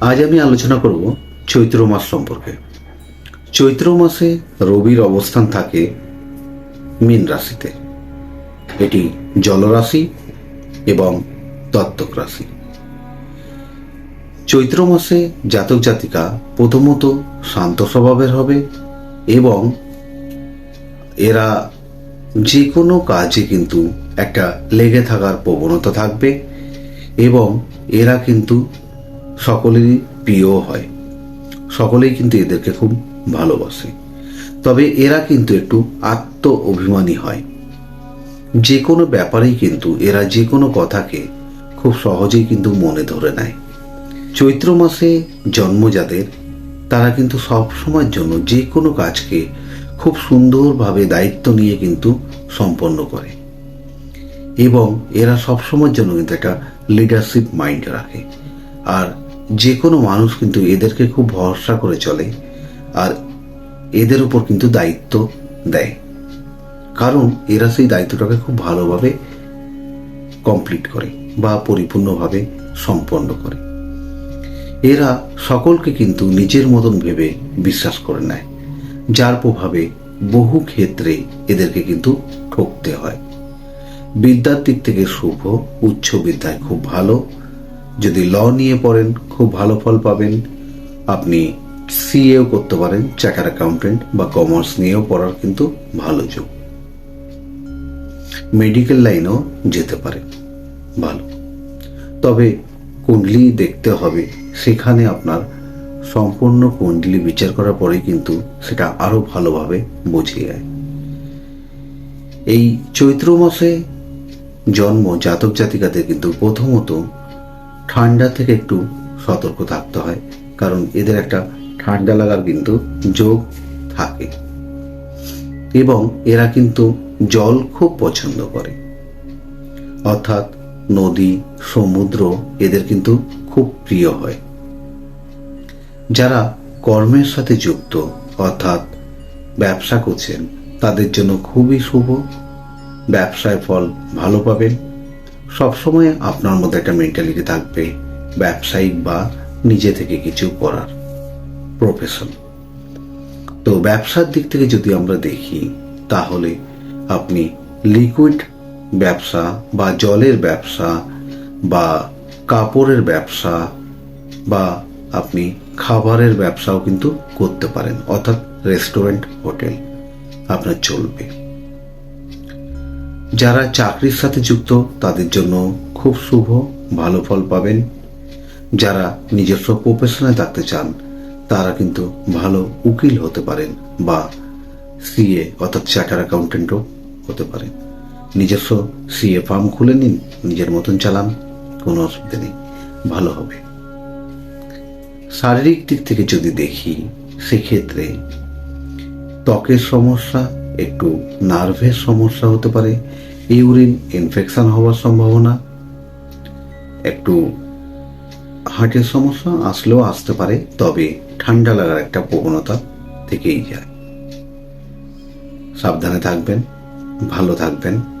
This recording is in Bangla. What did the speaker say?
আজ আমি আলোচনা করব চৈত্র মাস সম্পর্কে। চৈত্র মাসে রবির অবস্থান থাকে মীন রাশিতে। এটি জলরাশি এবং তত্ত্বক রাশি। চৈত্র মাসে জাতক জাতিকা প্রথমত শান্ত স্বভাবের হবে এবং এরা যে কোনো কাজে কিন্তু একটা লেগে থাকার প্রবণতা থাকবে এবং এরা কিন্তু সকলেরই প্রিয় হয়। সকলেই কিন্তু এদেরকে খুব ভালোবাসে। তবে এরা কিন্তু একটু আত্ম অভিমানী হয়। যে কোনো ব্যাপারেই কিন্তু এরা যে কোনো কথাকে খুব সহজেই কিন্তু মনে ধরে নেয়। চৈত্র মাসে জন্ম যাদের, তারা কিন্তু সব সময়ের জন্য যে কোনো কাজকে খুব সুন্দরভাবে দায়িত্ব নিয়ে কিন্তু সম্পন্ন করে। এবং এরা সবসময়ের জন্য কিন্তু একটা লিডারশিপ মাইন্ড রাখে। আর যে কোনো মানুষ কিন্তু এদেরকে খুব ভরসা করে চলে আর এদের উপর কিন্তু দায়িত্ব দেয়। কারণ এরা সেই দায়িত্বটাকে খুব ভালোভাবে কমপ্লিট করে বা পরিপূর্ণভাবে সম্পন্ন করে। এরা সকলকে কিন্তু নিজের মতন ভেবে বিশ্বাস করে নেয়, যার প্রভাবে বহু ক্ষেত্রে এদেরকে কিন্তু ঠকতে হয়। বিদ্যার দিক থেকে শুভ, উচ্চ বিদ্যায় খুব ভালো যদি ল নিয়ে পড়েন, খুব ভালো ফল পাবেন। আপনি সিএও করতে পারেন চার্টার অ্যাকাউন্টেন্ট বা কমার্স নিয়েও পড়ার কিন্তু ভালো যোগ। মেডিকেল লাইনেও যেতে পারে, ভালো। তবে কুণ্ডলি দেখতে হবে, সেখানে আপনার সম্পূর্ণ কুণ্ডলি বিচার করার পরে কিন্তু সেটা আরও ভালোভাবে বুঝে যায়। এই চৈত্র মাসে জন্ম জাতক জাতিকাদের কিন্তু প্রথমত ঠান্ডা থেকে একটু সতর্ক থাকতে হয়, কারণ এদের একটা ঠান্ডা লাগার কিন্তু যোগ থাকে। এবং এরা কিন্তু জল খুব পছন্দ করে। অর্থাৎ নদী, সমুদ্র এদের কিন্তু খুব প্রিয় হয়। যারা কর্মের সাথে যুক্ত, অর্থাৎ ব্যবসা করছেন, তাদের জন্য খুবই শুভ। ব্যবসায় ফল ভালো পাবেন সবসময় আপনার মধ্যে একটা মেন্টালিটি থাকবে, ব্যবসায়িক বা নিজে থেকে কিছু করার প্রফেশন তো ব্যবসার দিক থেকে যদি আমরা দেখি, তাহলে আপনি লিকুইড ব্যবসা বা জলের ব্যবসা বা কাপড়ের ব্যবসা বা আপনি খাবারের ব্যবসাও কিন্তু করতে পারেন, অর্থাৎ রেস্টুরেন্ট হোটেল আপনার চলবে। যারা চাকরির সাথে যুক্ত, তাদের জন্য খুব শুভ, ভালো ফল পাবেন। যারা নিজস্ব প্রফেশনে থাকতে চান, তারা কিন্তু ভালো উকিল হতে পারেন বা সিএ অর্থাৎ চার্টার অ্যাকাউন্টেন্টও হতে পারেন। নিজস্ব সিএ ফার্ম খুলে নিন, নিজের মতন চালান, কোনো অসুবিধা নেই, ভালো হবে। শারীরিক দিক থেকে যদি দেখি, সেক্ষেত্রে ত্বকের সমস্যা একটু নার্ভের সমস্যা হতে পারে, ইউরিন ইনফেকশন হওয়ার সম্ভাবনা, একটু হার্টের সমস্যা আসলেও আসতে পারে, তবে ঠান্ডা লাগার একটা প্রবণতা থেকেই যায়। সাবধানে থাকবেন, ভালো থাকবেন।